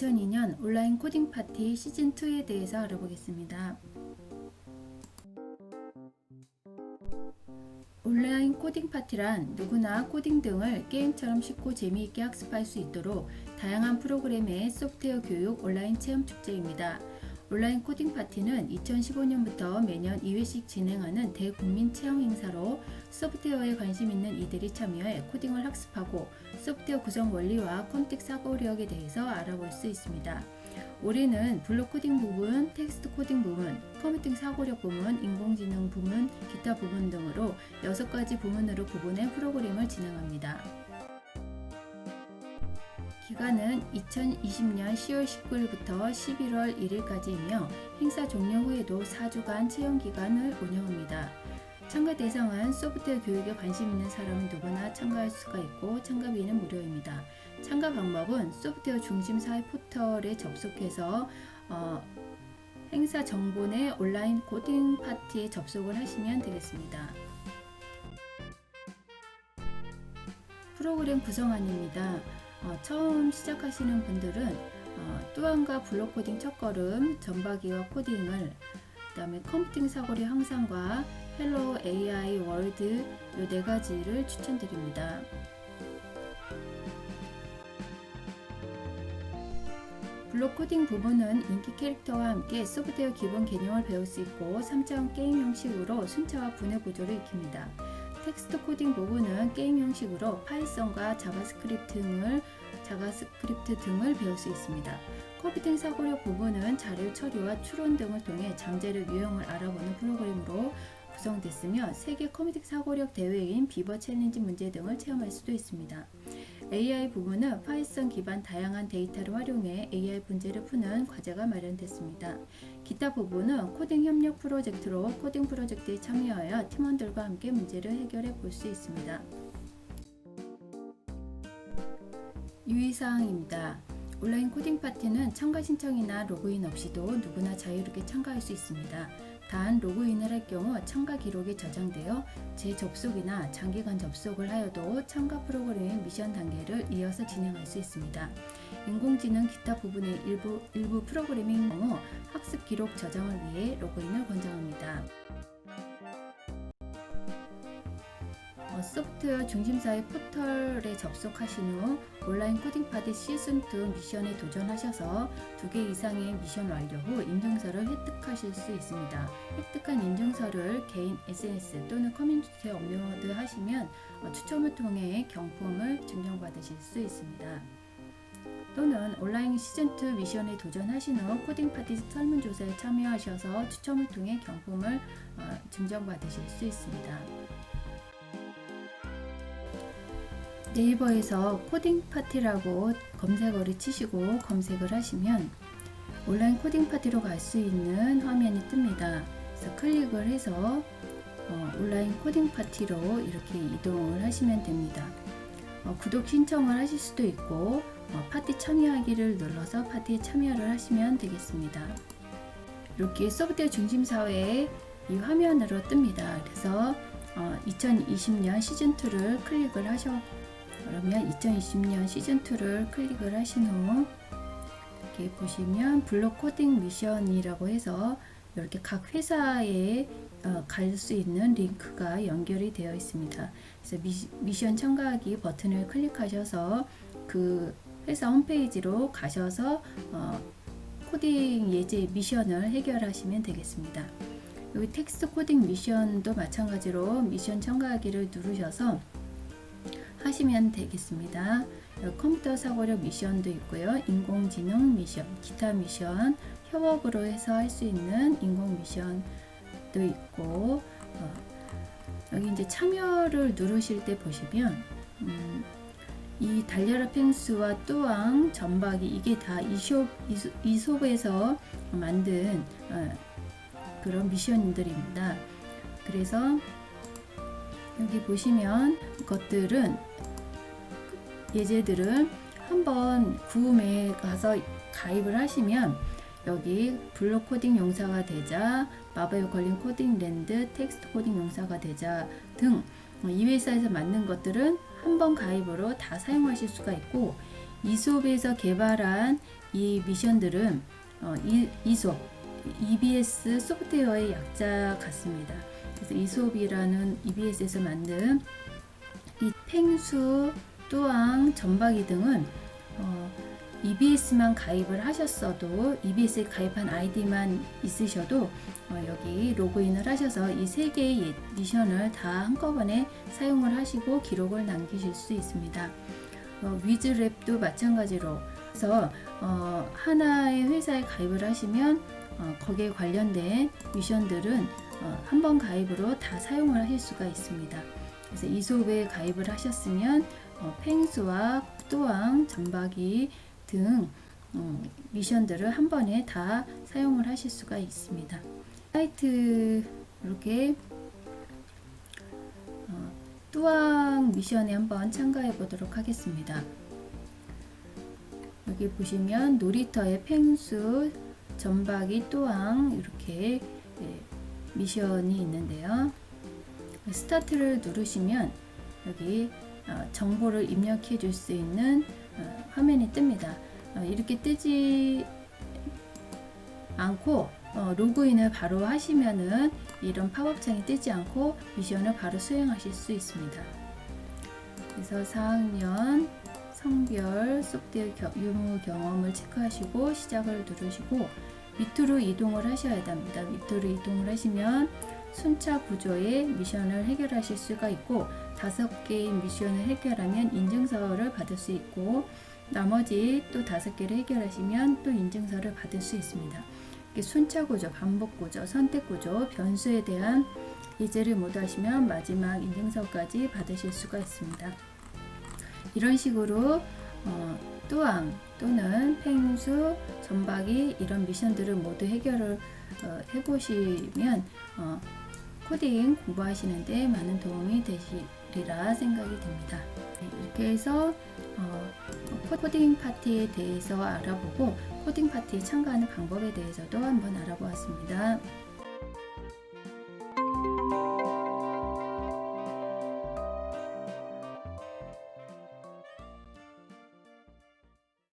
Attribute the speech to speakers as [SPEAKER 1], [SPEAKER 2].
[SPEAKER 1] 2002년 온라인 코딩 파티 시즌 2에 대해서 알아보겠습니다. 온라인 코딩 파티란 누구나 코딩 등을 게임처럼 쉽고 재미있게 학습할 수 있도록 다양한 프로그램의 소프트웨어 교육 온라인 체험 축제입니다. 온라인 코딩 파티는 2015년부터 매년 2회씩 진행하는 대국민 체험 행사로 소프트웨어에 관심 있는 이들이 참여해 코딩을 학습하고 소프트웨어 구성 원리와 컴퓨터 사고력에 대해서 알아볼 수 있습니다. 올해는 블록 코딩 부분, 텍스트 코딩 부분, 컴퓨팅 사고력 부분, 인공지능 부분, 기타 부분 등으로 6가지 부문으로 구분해 프로그램을 진행합니다. 기간은 2020년 10월 19일부터 11월 1일까지이며 행사 종료 후에도 4주간 체험 기간을 운영합니다. 참가 대상은 소프트웨어 교육에 관심 있는 사람은 누구나 참가할 수가 있고 참가비는 무료입니다. 참가 방법은 소프트웨어 중심 사회 포털에 접속해서 어, 행사 정보 내 온라인 코딩 파티에 접속을 하시면 되겠습니다. 프로그램 구성안입니다. 어, 처음 시작하시는 분들은 어, 뚜안과 블록 코딩 첫걸음, 전박이와 코딩을 그 다음에 컴퓨팅 사고력 향상과 헬로 AI 월드 이네 가지를 추천드립니다. 블록 코딩 부분은 인기 캐릭터와 함께 소프트웨어 기본 개념을 배울 수 있고 3차원 게임 형식으로 순차와 분해 구조를 익힙니다. 텍스트 코딩 부분은 게임 형식으로 파이썬과 자바스크립트 등을 자바스크립트 등을 배울 수 있습니다. 컴퓨팅 사고력 부분은 자료 처리와 추론 등을 통해 잠재력 유형을 알아보는 프로그램으로 구성됐으며 세계 컴퓨팅 사고력 대회인 비버 챌린지 문제 등을 체험할 수도 있습니다. AI 부분은 파이썬 기반 다양한 데이터를 활용해 AI 문제를 푸는 과제가 마련됐습니다. 기타 부분은 코딩 협력 프로젝트로 코딩 프로젝트에 참여하여 팀원들과 함께 문제를 해결해 볼 수 있습니다. 유의사항입니다. 온라인 코딩 파티는 참가 신청이나 로그인 없이도 누구나 자유롭게 참가할 수 있습니다. 단 로그인을 할 경우 참가 기록이 저장되어 재접속이나 장기간 접속을 하여도 참가 프로그램의 미션 단계를 이어서 진행할 수 있습니다. 인공지능 기타 부분의 일부, 일부 프로그래밍 경우 학습 기록 저장을 위해 로그인을 권장합니다. 소프트웨어 중심사의 포털에 접속하신 후 온라인 코딩 파티 시즌2 미션에 도전하셔서 두개 이상의 미션 완료 후 인증서를 획득하실 수 있습니다. 획득한 인증서를 개인 SNS 또는 커뮤니티에 업로드 하시면 어, 추첨을 통해 경품을 증정받으실 수 있습니다. 또는 온라인 시즌2 미션에 도전하신 후 코딩 파티 설문조사에 참여하셔서 추첨을 통해 경품을 어, 증정받으실 수 있습니다. 네이버에서 코딩 파티라고 검색어를 치시고 검색을 하시면 온라인 코딩 파티로 갈 수 있는 화면이 뜹니다. 그래서 클릭을 해서 어, 온라인 코딩 파티로 이렇게 이동을 하시면 됩니다. 어, 구독 신청을 하실 수도 있고 어, 파티 참여하기를 눌러서 파티에 참여를 하시면 되겠습니다. 이렇게 소프트웨어 중심 사회의 이 화면으로 뜹니다. 그래서 2020년 시즌 2를 클릭을 하셔 그러면 2020년 시즌2를 클릭을 하신 후 이렇게 보시면 블록 코딩 미션이라고 해서 이렇게 각 회사에 어, 갈수 있는 링크가 연결이 되어 있습니다. 그래서 미, 션 참가하기 버튼을 클릭하셔서 그 회사 홈페이지로 가셔서 어, 코딩 예제 미션을 해결하시면 되겠습니다. 여기 텍스트 코딩 미션도 마찬가지로 미션 참가하기를 누르셔서 하시면 되겠습니다. 컴퓨터 사고력 미션도 있고요. 인공지능 미션, 기타 미션, 협업으로 해서 할 수 있는 인공 미션도 있고 어, 여기 이제 참여를 누르실 때 보시면 음, 이 달려라 펭수와 뚜왕, 전박이 이게 다 이솝, 이솝에서 만든 어, 그런 미션들입니다. 그래서 여기 보시면 것들은 예제들은 한번 구음에 가서 가입을 하시면 여기 블록 코딩 용사가 되자 마법에 걸린 코딩 랜드 텍스트 코딩 용사가 되자 등 이 회사에서 만든 것들은 한 번 가입으로 다 사용하실 수가 있고 이 수업에서 개발한 이 미션들은 어, 이, 이 수업 EBS 소프트웨어의 약자 같습니다. 그래서 이 수업이라는 EBS에서 만든 이 팽수, 뚜왕, 전박이 등은 어, EBS만 가입을 하셨어도 EBS에 가입한 아이디만 있으셔도 어, 여기 로그인을 하셔서 이 세 개의 미션을 다 한꺼번에 사용을 하시고 기록을 남기실 수 있습니다. 어, 위즈랩도 마찬가지로 그래서 어, 하나의 회사에 가입을 하시면 어, 거기에 관련된 미션들은 어, 한 번 가입으로 다 사용을 하실 수가 있습니다. 그래서 이 수업에 가입을 하셨으면 어, 팽수와 또왕, 점박이 등 음, 미션들을 한 번에 다 사용을 하실 수가 있습니다. 사이트 이렇게 어, 뚜왕 미션에 한번 참가해 보도록 하겠습니다. 여기 보시면 놀이터의 팽수, 점박이, 또왕 이렇게 예, 미션이 있는데요. 스타트를 누르시면 여기 어, 정보를 입력해 줄 수 있는 어, 화면이 뜹니다. 어, 이렇게 뜨지 않고 어, 로그인을 바로 하시면은 이런 팝업창이 뜨지 않고 미션을 바로 수행하실 수 있습니다. 그래서 4학년 성별 겨- 유무 경험을 체크하시고 시작을 누르시고 밑으로 이동을 하셔야 됩니다. 밑으로 이동을 하시면 순차 구조의 미션을 해결하실 수가 있고 다섯 개의 미션을 해결하면 인증서를 받을 수 있고 나머지 또 다섯 개를 해결하시면 또 인증서를 받을 수 있습니다. 순차 구조, 반복 구조, 선택 구조, 변수에 대한 예제를 모두 하시면 마지막 인증서까지 받으실 수가 있습니다. 이런 식으로 어, 또한 또는 팽수, 전박이 이런 미션들을 모두 해결을 어, 해보시면 어, 코딩 공부하시는데 많은 도움이 되시리라 생각이 듭니다. 네, 이렇게 해서 어, 코딩 파티에 대해서 알아보고 코딩 파티에 참가하는 방법에 대해서도 한번 알아보았습니다.